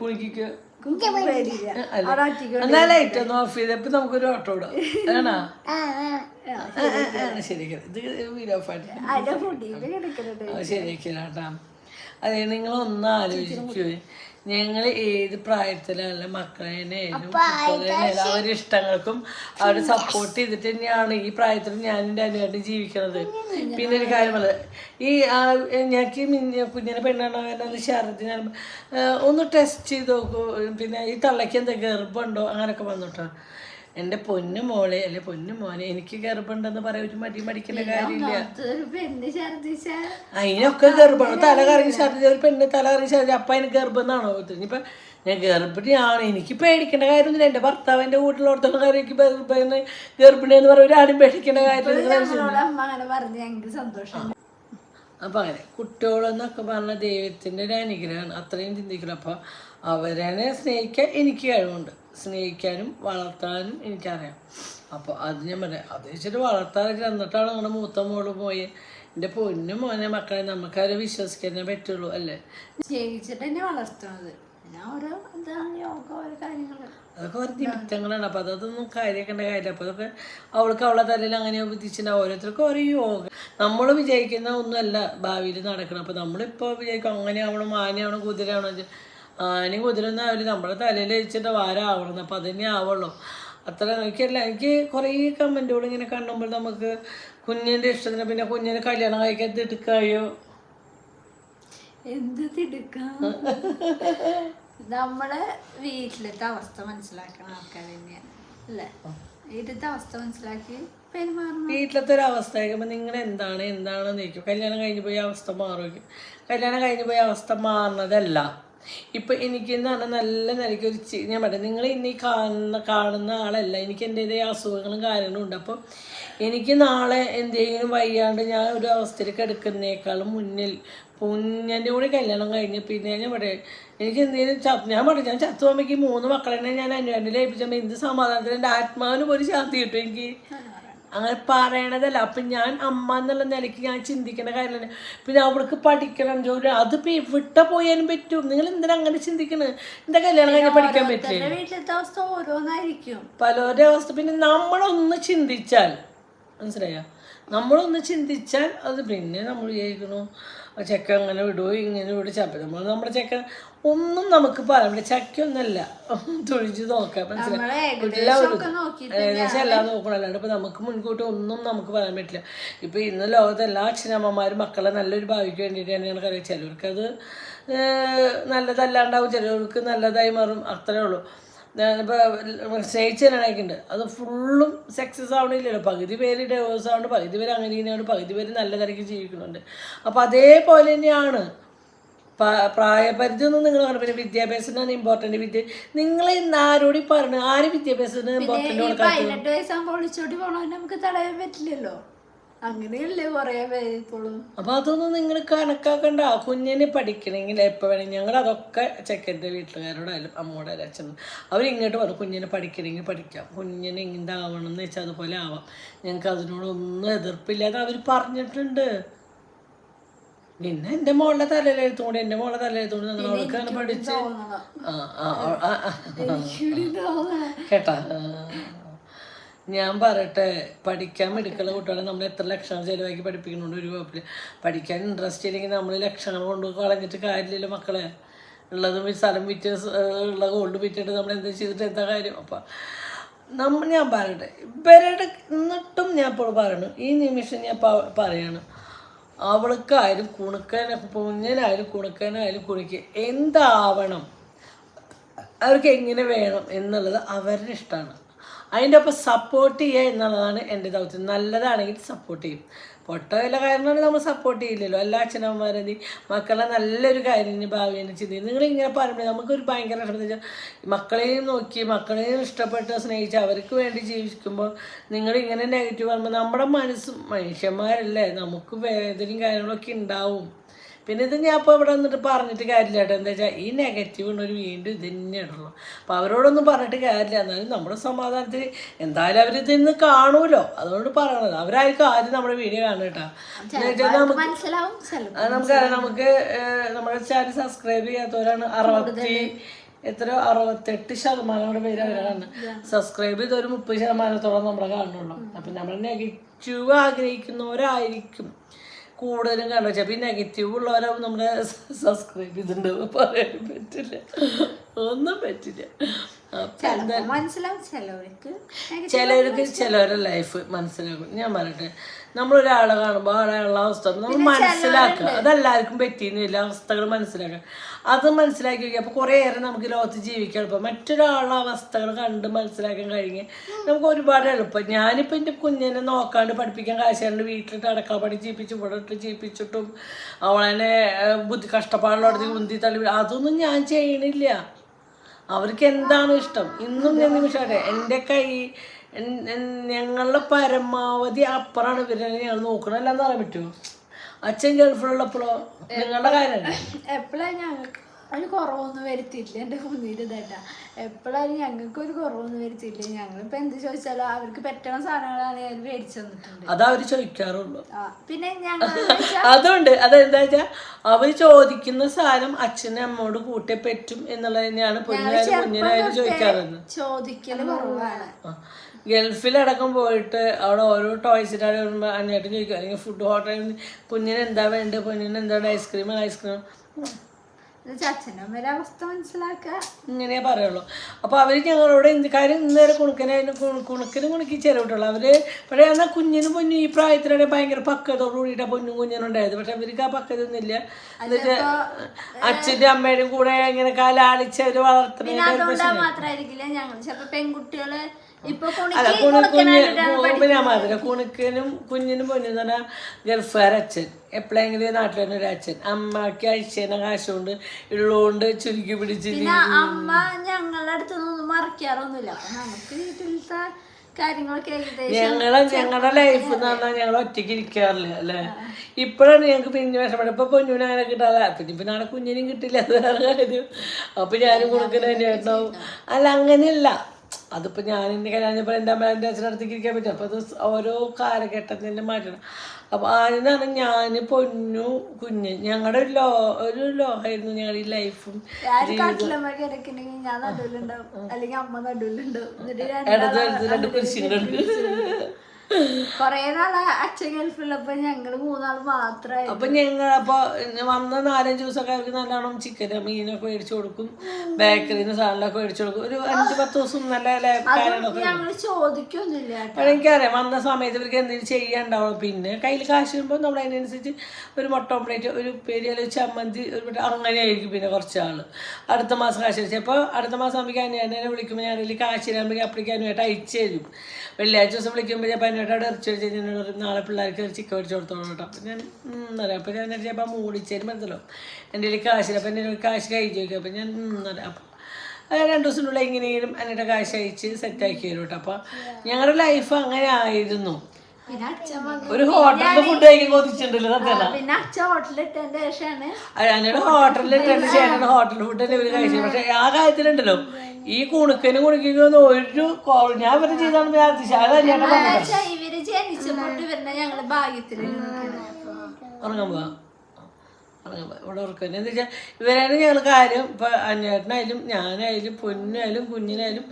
കുളിക്ക് പേടിയില്ല അവിടെ ഒറ്റയ്ക്ക് എന്നാ ലൈറ്റ് ഒന്ന് ഓഫ് ചെയ്തപ്പോ നമുക്കൊരു ഓട്ടോ ഇടാം. ആണോ? ശരിയാക്കാം ഇത് വീഡിയോ ഓഫ് നിങ്ങൾ ഒന്ന് ആലോചിച്ചു അത് അതെ ഞങ്ങൾ ഏത് പ്രായത്തിലുള്ള മക്കളേനായാലും അവരുടെ ഇഷ്ടങ്ങൾക്കും അവരെ സപ്പോർട്ട് ചെയ്തിട്ട് തന്നെയാണ് ഈ പ്രായത്തിൽ ഞാൻ എന്റെ അനുവായിട്ട് ജീവിക്കുന്നത് പിന്നെ ഒരു കാര്യം പറയാം ഈ ആ, ഞങ്ങൾക്ക് കുഞ്ഞിനെ പെണ്ണാണ് ശരത്തിന് ഒന്ന് ടെസ്റ്റ് ചെയ്ത് നോക്കൂ. പിന്നെ ഈ തള്ളയ്ക്ക് എന്താ ഗർഭമുണ്ടോ അങ്ങനെയൊക്കെ വന്നിട്ടോ എന്റെ പൊന്നു മോളെ അല്ലെ പൊന്നു മോനെ എനിക്ക് ഗർഭമുണ്ടെന്ന് പറയാൻ ഒരു മടി മടിക്കേണ്ട കാര്യമില്ല. അതിനൊക്കെ ഗർഭമാണ് തല കറങ്ങി ഛർദ്ദിച്ച ഒരു പെണ്ണ് തല കറങ്ങി ഛർദ്ദിച്ച അപ്പ എനിക്ക് ഗർഭം എന്നാണോ ഇനിയിപ്പൊ ഞാൻ ഗർഭിണിയാണ് എനിക്ക് പേടിക്കേണ്ട കാര്യമൊന്നുമില്ല. എന്റെ ഭർത്താവ് എന്റെ വീട്ടിലോടത്തോളം കാര്യം എനിക്ക് ഗർഭിണി എന്ന് പറയുന്ന ഒരാളും പേടിക്കേണ്ട കാര്യം അപ്പൊ അങ്ങനെ അപ്പം കുട്ടികളെന്നൊക്കെ പറഞ്ഞ ദൈവത്തിന്റെ ഒരു അനുഗ്രഹമാണ്. അത്രയും ചിന്തിക്കണം. അപ്പോൾ അവരെ സ്നേഹിക്കാൻ എനിക്ക് കഴിവുണ്ട്. സ്നേഹിക്കാനും വളർത്താനും എനിക്കറിയാം. അപ്പോൾ അത് ഞാൻ പറയാം. അത് വെച്ചിട്ട് വളർത്താനൊക്കെ എന്നിട്ടാണ് നമ്മുടെ മൂത്ത മോൾ പോയി. എന്റെ പൊന്നും മോനെ മക്കളെ നമുക്കവരെ വിശ്വസിക്കാനേ പറ്റുള്ളൂ അല്ലേ? സ്നേഹിച്ചിട്ട് തന്നെ വളർത്തുന്നത്. ഓരോ എന്താണ് യോഗ ഓരോ കാര്യങ്ങൾ. അതൊക്കെ ഒരു നിമിത്തങ്ങളാണ്. അപ്പോൾ അതൊന്നും കാര്യമാക്കേണ്ട കാര്യമില്ല. അപ്പോൾ അതൊക്കെ അവൾക്ക് അവളെ തലയിൽ അങ്ങനെ ബുദ്ധിച്ചിട്ടുണ്ടാവും ഓരോരുത്തർക്കും ഓരോ യോഗ. നമ്മൾ വിചാരിക്കുന്ന ഒന്നുമല്ല ഭാവിയിൽ നടക്കണം അപ്പോൾ നമ്മളിപ്പോൾ വിചാരിക്കും അങ്ങനെ ആവണം ആനയാവണം കുതിരയാവണം. ആനയും കുതിരുന്ന ആവില്ല. നമ്മുടെ തലയിൽ വെച്ചിട്ട് വാരാവണം അപ്പം അത് തന്നെ ആവുള്ളൂ. അത്ര എനിക്കല്ല. എനിക്ക് കുറേ കമന്റുകൾ ഇങ്ങനെ കാണുമ്പോൾ നമുക്ക് കുഞ്ഞിന്റെ ഇഷ്ടത്തിന് പിന്നെ കുഞ്ഞിനെ കല്യാണം കഴിക്കാൻ തിടുക്കായോ? എന്ത് തിടുക്കാം? നമ്മളെ വീട്ടിലത്തെ അവസ്ഥ മനസ്സിലാക്കണ ആൾക്കാർ തന്നെയാണ്. അല്ലേ? വീട്ടിലത്തെ അവസ്ഥ മനസ്സിലാക്കി വീട്ടിലത്തെ ഒരു അവസ്ഥ കഴിക്കുമ്പോൾ നിങ്ങൾ എന്താണ്? എന്താണെന്ന് ചോദിക്കും. കല്യാണം കഴിഞ്ഞ് പോയി അവസ്ഥ മാറും. കല്യാണം കഴിഞ്ഞ് പോയി അവസ്ഥ മാറുന്നതല്ല. ഇപ്പം എനിക്ക് എന്ന് പറഞ്ഞാൽ നല്ല നിലയ്ക്ക് ഒരു ഞാൻ പറയാം നിങ്ങൾ ഇന്ന് കാണുന്ന കാണുന്ന ആളല്ല. എനിക്ക് എന്റെതായ അസുഖങ്ങളും കാര്യങ്ങളും ഉണ്ട്. അപ്പം എനിക്ക് നാളെ എന്തെങ്കിലും വയ്യാണ്ട് ഞാൻ ഒരു അവസ്ഥയിലേക്ക് എടുക്കുന്നേക്കാളും മുന്നിൽ കുഞ്ഞന്റെ കൂടെ കല്യാണം കഴിഞ്ഞ് പിന്നെ ഞാൻ പറയാം എനിക്ക് എന്തെങ്കിലും ചത്ത് ഞാൻ പറയാം ഞാൻ ചത്തു പോകുമ്പോൾ മൂന്ന് മക്കളെ ഞാൻ അനുവാദിൽ ലഭിച്ചപ്പോൾ എന്ത് സമാധാനത്തിൽ എന്റെ ആത്മാവിന് പോലും ശാന്തി കിട്ടും എനിക്ക്. അങ്ങനെ പറയണതല്ല. അപ്പം ഞാൻ അമ്മ എന്നുള്ള നിലയ്ക്ക് ഞാൻ ചിന്തിക്കേണ്ട കാര്യമാണ്. പിന്നെ അവൾക്ക് പഠിക്കണം ജോലി അതിപ്പോൾ എവിടെ പോയാലും പറ്റും. നിങ്ങൾ എന്തിനാ അങ്ങനെ ചിന്തിക്കണത് എന്താ കല്യാണം കഴിഞ്ഞാൽ പഠിക്കാൻ പറ്റില്ല? വീട്ടിലത്തെ അവസ്ഥ ഓരോന്നായിരിക്കും. പലരുടെ അവസ്ഥ. പിന്നെ നമ്മളൊന്ന് ചിന്തിച്ചാൽ മനസ്സിലായോ? നമ്മളൊന്ന് ചിന്തിച്ചാൽ അത് പിന്നെ നമ്മൾ വിചാരിക്കണു ചെക്ക അങ്ങനെ വിടുവോ ഇങ്ങനെ വിടും ചപ്പ. നമ്മൾ നമ്മുടെ ചെക്കൻ ഒന്നും നമുക്ക് പറയാൻ പറ്റില്ല ചക്കൊന്നല്ല തൊഴിച്ചു നോക്കാം മനസ്സിലായി ഏകദേശം എല്ലാം നോക്കണം. അല്ലാണ്ട് ഇപ്പൊ നമുക്ക് മുൻകൂട്ടി ഒന്നും നമുക്ക് പറയാൻ പറ്റില്ല. ഇപ്പൊ ഇന്ന് ലോകത്ത് എല്ലാ അച്ഛനമ്മമാരും മക്കളെ നല്ലൊരു ഭാവിക്ക് വേണ്ടിയിട്ട് തന്നെയാണ് കറിയത് ചിലവർക്ക് അത് നല്ലതല്ലാണ്ടാവും ചിലവർക്ക് നല്ലതായി മാറും. അത്രേ ഉള്ളൂ. ഇപ്പോൾ സ്നേഹിച്ചതിനായിക്കുണ്ട് അത് ഫുള്ളും സക്സസ് ആവണില്ലല്ലോ. പകുതി പേര് ഡൈവേഴ്സ് ആവുന്നുണ്ട് പകുതി പേര് അങ്ങനെ ഇങ്ങനെയാണ് പകുതി പേര് നല്ല തരക്ക് ജീവിക്കുന്നുണ്ട്. അപ്പോൾ അതേപോലെ തന്നെയാണ് പ്രായപരിധി ഒന്നും നിങ്ങൾ പറഞ്ഞു പിന്നെ വിദ്യാഭ്യാസത്തിനാണ് ഇമ്പോർട്ടന്റ് വിദ്യ നിങ്ങൾ ഇന്ന് ആരോടി പറഞ്ഞു? ആര് വിദ്യാഭ്യാസത്തിന് ഇമ്പോർട്ടന്റ് പതിനെട്ട് വയസ്സാകുമ്പോൾ ഒളിച്ചോടി പോണവനെ നമുക്ക് തടയാൻ പറ്റില്ലല്ലോ. അങ്ങനെയല്ലേ കുറേ പേര് ഇപ്പോഴും അപ്പോൾ അതൊന്നും നിങ്ങൾ കണക്കാക്കണ്ട. കുഞ്ഞിനെ പഠിക്കണമെങ്കിൽ എപ്പോൾ വേണമെങ്കിൽ ഞങ്ങൾ അതൊക്കെ ചെക്കന്റെ വീട്ടുകാരോടായാലും അമ്മോടായാലും അച്ഛനും അവരിങ്ങോട്ട് പറഞ്ഞു കുഞ്ഞിനെ പഠിക്കണമെങ്കിൽ പഠിക്കാം. കുഞ്ഞിനെ ഇങ്ങനെ ആവണം എന്ന് വെച്ചാൽ അതുപോലെ ആവാം. ഞങ്ങൾക്ക് അതിനോടൊന്നും എതിർപ്പില്ലാതെ അവർ പറഞ്ഞിട്ടുണ്ട്. പിന്നെ എന്റെ മോളെ തലയിലെഴുത്തുകൊണ്ട് എന്റെ മോളുടെ തലയിലെഴുത്തുകൊണ്ട് അവൾക്കാണ് പഠിച്ച്. കേട്ടാ? ഞാൻ പറയട്ടെ പഠിക്കാൻ എടുക്കുന്ന കുട്ടികളെ. നമ്മൾ എത്ര ലക്ഷണം ചെലവാക്കി പഠിപ്പിക്കുന്നുണ്ട് ഒരു കുഴപ്പമില്ല. പഠിക്കാൻ ഇൻട്രസ്റ്റ് ഇല്ലെങ്കിൽ നമ്മൾ ലക്ഷങ്ങൾ കൊണ്ട് കളഞ്ഞിട്ട് കാര്യമില്ലല്ലോ മക്കളെ. ഉള്ളതും ഈ സ്ഥലം വിറ്റ് ഉള്ള ഗോൾഡ് വിറ്റിട്ട് നമ്മൾ എന്താ ചെയ്തിട്ട് എന്താ കാര്യം? അപ്പം നമ്മൾ ഞാൻ പറയട്ടെ. ഇവരുടെ എന്നിട്ടും ഞാൻ ഇപ്പോൾ പറയണു. ഈ നിമിഷം ഞാൻ പറയാണ്. അവൾക്കായാലും കുണുക്കനെ കുഞ്ഞനായാലും കുണുക്കനായാലും കുണിക്ക് എന്താവണം? അവർക്ക് എങ്ങനെ വേണം എന്നുള്ളത് അവരുടെ ഇഷ്ടമാണ്. അതിന്റെ ഒപ്പം സപ്പോർട്ട് ചെയ്യുക എന്നുള്ളതാണ് എന്റെ ദൗത്യം. നല്ലതാണെങ്കിൽ സപ്പോർട്ട് ചെയ്യും. പൊട്ട കാരണമാണ് നമ്മൾ സപ്പോർട്ട് ചെയ്യില്ലല്ലോ. എല്ലാ അച്ഛനമ്മമാരും മക്കളെ നല്ലൊരു കാര്യം ഭാവിയെ ചിന്തിക്കുന്നത് നിങ്ങളിങ്ങനെ പറയുമ്പോൾ നമുക്കൊരു ഭയങ്കര വിഷമം മക്കളെയും നോക്കി മക്കളെയും ഇഷ്ടപ്പെട്ട് സ്നേഹിച്ച് അവർക്ക് വേണ്ടി ജീവിക്കുമ്പോൾ നിങ്ങളിങ്ങനെ നെഗറ്റീവ് പറയുമ്പോൾ നമ്മുടെ മനസ്സും മനുഷ്യന്മാരല്ലേ? നമുക്ക് വേദനയും കാര്യങ്ങളൊക്കെ ഉണ്ടാവും. പിന്നെ ഇത് ഞാൻ ഇപ്പോൾ ഇവിടെ വന്നിട്ട് പറഞ്ഞിട്ട് കാര്യമില്ല കേട്ടോ. എന്താ വെച്ചാൽ ഈ നെഗറ്റീവ് ഉള്ളൊരു വീണ്ടും ഇത് തന്നെയാണുള്ളൂ അപ്പോൾ അവരോടൊന്നും പറഞ്ഞിട്ട് കാര്യമില്ല. എന്നാലും നമ്മുടെ സമാധാനത്തിൽ എന്തായാലും അവർ ഇതിന്ന് കാണുമല്ലോ അതുകൊണ്ട് പറയണത്. അവരായിരിക്കും ആദ്യം നമ്മുടെ വീഡിയോ കാണുക കേട്ടോ. നമുക്ക് നമുക്കറിയാം. നമുക്ക് നമ്മുടെ ചാനൽ സബ്സ്ക്രൈബ് ചെയ്യാത്തവരാണ് അറുപത്തി എത്രയോ? അറുപത്തെട്ട് ശതമാനം പേര് അവരാണ്. സബ്സ്ക്രൈബ് ചെയ്ത് ഒരു മുപ്പത് ശതമാനത്തോളം നമ്മളെ കാണുള്ളൂ അപ്പം നമ്മൾ നെഗറ്റീവ് ആഗ്രഹിക്കുന്നവരായിരിക്കും. കൂടുതലും കണ്ടു ചിലപ്പോൾ ഈ നെഗറ്റീവ് ഉള്ളവരാകും നമ്മുടെ സബ്സ്ക്രൈബ് ചെയ്തിട്ടുണ്ടാവും പറയാൻ പറ്റില്ല. ഒന്നും പറ്റില്ല. ചിലവർക്ക്. ചിലവർക്ക് ചിലവരുടെ ലൈഫ് മനസ്സിലാക്കും ഞാൻ പറയട്ടെ. നമ്മളൊരാളെ കാണുമ്പോൾ ആളെയുള്ള അവസ്ഥ നമ്മൾ മനസ്സിലാക്കുക. അതെല്ലാവർക്കും പറ്റിയെന്നില്ല അവസ്ഥകൾ മനസ്സിലാക്കുക. അത് മനസ്സിലാക്കി വയ്ക്കുക അപ്പോൾ കുറേ ഏറെ നമുക്ക് ലോകത്ത് ജീവിക്കാൻ എളുപ്പം. മറ്റൊരാളുടെ അവസ്ഥകൾ കണ്ട് മനസ്സിലാക്കാൻ കഴിഞ്ഞ് നമുക്ക് ഒരുപാട് എളുപ്പം. ഞാനിപ്പോൾ എന്റെ കുഞ്ഞിനെ നോക്കാണ്ട് പഠിപ്പിക്കാൻ കാശാണ്ട് വീട്ടിലിട്ട് അടക്കള പണി ചെയ്യിപ്പിച്ചു ഇവിടെ ഇട്ട് ചെയ്യിപ്പിച്ചിട്ടും അവളെ ബുദ്ധി കഷ്ടപ്പാടുള്ളടത്ത് ഉന്തി തള്ളി അതൊന്നും ഞാൻ ചെയ്യണില്ല. അവർക്ക് എന്താണ് ഇഷ്ടം? ഇന്നും ഞാൻ നിമിഷം എന്റെ കൈ ഞങ്ങളുടെ പരമാവധി അപ്പുറമാണ് ഇവരെ ഞങ്ങൾ നോക്കണം അല്ലാന്ന് പറയാൻ പറ്റുമോ അച്ഛൻ ഗൾഫിലുള്ളപ്പോഴോ? നിങ്ങളുടെ കാര്യം എപ്പോഴാണ് ഞങ്ങൾക്ക് ഒരു കുറവൊന്നും വരുത്തിയില്ല എന്റെ മുന്നിട്ട് ഇതേട്ടാ എപ്പോഴാണ് ഞങ്ങൾക്ക് ഒരു കുറവൊന്നും വരുത്തിയില്ല ഞങ്ങളിപ്പോൾ എന്ത് ചോദിച്ചാലും അവർക്ക് പറ്റണ സാധനങ്ങളാണ് ഞാൻ മേടിച്ചു തന്നിട്ടുണ്ട്. അത് അവർ ചോദിക്കാറുള്ളൂ. പിന്നെ ഞങ്ങൾ അതുകൊണ്ട് അതെന്താ വെച്ചാൽ അവർ ചോദിക്കുന്ന സാധനം അച്ഛനും അമ്മോട് കൂട്ടി പറ്റും എന്നുള്ളത് തന്നെയാണ് പൊന്നിനായാലും കുഞ്ഞിനായാലും ചോദിക്കാറുള്ളത്. ചോദിക്കൽ കുറവാണ്. ഗൾഫിലടക്കം പോയിട്ട് അവിടെ ഓരോ ടോയ്സിനാണ് വരുമ്പോൾ അന്നേട്ട് ചോദിക്കും അല്ലെങ്കിൽ ഫുഡ് ഹോട്ടലിൽ കുഞ്ഞിന് എന്താ വേണ്ടത് കുഞ്ഞിന് എന്താ ഐസ്ക്രീം ഐസ്ക്രീം ഇങ്ങനെയാ ഇങ്ങനെ പറയുള്ളൂ. അപ്പോൾ അവർ ഞങ്ങളോട് എന്ത് കാര്യം ഇന്നേരം കുണുക്കനായിരുന്നു കുണുക്കന് കുണുക്കി ചെലവിട്ടുള്ളൂ അവർ പക്ഷേ എന്നാൽ കുഞ്ഞിനും പൊന്നും ഈ പ്രായത്തിലൂടെ ഭയങ്കര പക്വതോട് കൂടിയിട്ടാണ് പൊന്നും കുഞ്ഞിനും ഉണ്ടായത്. പക്ഷെ അവർക്ക് ആ പക്വതൊന്നുമില്ല എന്നിട്ട് അച്ഛന്റെ അമ്മയുടെയും കൂടെ ഇങ്ങനെ കാലാളിച്ച് ഞങ്ങൾ വളർത്തുന്ന പിന്നെ അല്ല പിന്നെ മാത്രം കുണുക്കനും കുഞ്ഞിനും പൊന്നിന് പറഞ്ഞാൽ ഗൾഫുകാർ അച്ഛൻ. എപ്പോഴെങ്കിലും നാട്ടിൽ തന്നെ ഒരു അച്ഛൻ. അമ്മയ്ക്ക് അയച്ചേന കാശുകൊണ്ട് ഉള്ളോണ്ട് ചുരുക്കി പിടിച്ച് അമ്മ ഞങ്ങളുടെ അടുത്തൊന്നും മറക്കാറൊന്നുമില്ല. നമുക്ക് വീട്ടിലത്തെ ഞങ്ങളെ ഞങ്ങളുടെ ലൈഫ് എന്ന് പറഞ്ഞാൽ ഞങ്ങൾ ഒറ്റയ്ക്ക് ഇരിക്കാറില്ല അല്ലെ? ഇപ്പോഴാണ് ഞങ്ങൾക്ക് പിന്നെ വിഷമം ഇപ്പൊ പൊന്നുവിനെ അങ്ങനെ കിട്ടാതെ പിന്നെ ഇപ്പൊ നാളെ കുഞ്ഞിനും കിട്ടില്ല അത് വേറെ കാര്യം. അപ്പൊ ഞാനും കൊടുക്കുന്ന ഉണ്ടാവും അല്ല അങ്ങനെയല്ല. അതിപ്പോൾ ഞാൻ എന്റെ കല്യാണം എന്റെ അമ്മ എന്റെ അച്ഛന്റെ അടുത്തേക്ക് ഇരിക്കാൻ പറ്റും. അപ്പോൾ അത് ഓരോ കാലഘട്ടത്തിന്റെ മാറ്റണം. അപ്പോൾ ആദ്യമാണ് ഞാൻ പൊന്നു കുഞ്ഞ്. ഞങ്ങളുടെ ഒരു ലോ ഒരു ലോകമായിരുന്നു ഞങ്ങളുടെ ഈ ലൈഫും ആര് കാട്ടിലമ്മ ഞാൻ നടുവിലുണ്ടാവും. അല്ലെങ്കിൽ അമ്മ നടുവിലുണ്ടാവും. എന്നിട്ട് ഇടത് രണ്ടാളും വലത് രണ്ട് കുരിശുകളുണ്ട് കൊറേ നാൾ അച്ഛൻ ഗൾഫിലപ്പോ ഞങ്ങൾ മൂന്നാൾ മാത്രമായി അപ്പൊ ഞങ്ങൾ അപ്പൊ വന്ന നാലഞ്ച് ദിവസമൊക്കെ അവർക്ക് നല്ലോണം ചിക്കന് മീനൊക്കെ മേടിച്ചു കൊടുക്കും. ബേക്കറിന്ന് സാധനങ്ങളൊക്കെ മേടിച്ചു കൊടുക്കും. ഒരു അഞ്ച് പത്ത് ദിവസം നല്ല ഞങ്ങൾ ചോദിക്കൊന്നുമില്ല എനിക്കറിയാം വന്ന സമയത്ത് ഇവർക്ക് എന്തെങ്കിലും ചെയ്യാണ്ടാവും പിന്നെ കയ്യിൽ കാശ് വരുമ്പോൾ നമ്മൾ അതിനനുസരിച്ച് ഒരു മുട്ട ഓംപ്ലേറ്റ് ഒരു ഉപ്പേരി അല്ലെങ്കിൽ ചമ്മന്തി ഒരു അങ്ങനെ അങ്ങനെയായിരിക്കും പിന്നെ കുറച്ചാൾ. അടുത്ത മാസം കാശ് അയച്ചു അപ്പോൾ അടുത്ത മാസം ആകുമ്പോൾ അനിയനെ വിളിക്കുമ്പോൾ ഞാൻ കാശ് തരാകുമ്പോൾ അപ്പോഴേക്കും അയച്ചു തരും. വെള്ളിയാഴ്ച ദിവസം വിളിക്കുമ്പോൾ ഞാൻ അനുമായിട്ട് അവിടെ ഇറച്ചി വെച്ച് കഴിഞ്ഞാൽ നാളെ പിള്ളേർക്ക് ചിക്കൻ മേടിച്ച് കൊടുത്തോളൂ കേട്ടോ അപ്പം ഞാൻ എന്നറിയാം അപ്പം ഞാൻ ചിലപ്പോൾ മൂടിച്ചേരും മനസ്സിലോ എന്റെ കയ്യിൽ കാശില്ല അപ്പം എന്റെ കാശ് കഴിച്ച് ചോദിക്കും അപ്പം ഞാൻ എന്നറിയാം അപ്പം അത് രണ്ട് ദിവസത്തിനുള്ളിൽ എങ്ങനെയും എന്നിട്ട് കാശ് അയച്ച് സെറ്റാക്കി തരും കേട്ടോ അപ്പം ഞങ്ങളുടെ ലൈഫ് അങ്ങനെ ആയിരുന്നു ഒരു ഹോട്ടലിൽ ഫുഡ് കഴിക്കാൻ കൊതിച്ചിട്ടുണ്ടല്ലോ പിന്നെ ഹോട്ടൽ ഫുഡ് ഡെലിവറി കഴിച്ചത് പക്ഷെ ആ കാര്യത്തിലുണ്ടല്ലോ ഈ കുണുക്കനും കുണിക്കൊന്നും ഒരു കോൾ ഞാൻ ഇവർ ചെയ്താണ് ഞാൻ അതിശയം അതാ ചേട്ടൻ പറഞ്ഞത് ഇവർ ജനിച്ചപ്പോൾ ഇവരുടെ ഞങ്ങൾ ഭാഗ്യത്തിൽ ഉറങ്ങാൻ പോവാ. ഉറങ്ങാൻ പോവാ. ഇവിടെ ഉറക്കം എന്താ വെച്ചാൽ ഇവരാണ് ഞങ്ങൾ കാര്യം. ഇപ്പൊ അന്വേട്ടനായാലും ഞാനായാലും പൊന്നായാലും കുഞ്ഞിനായാലും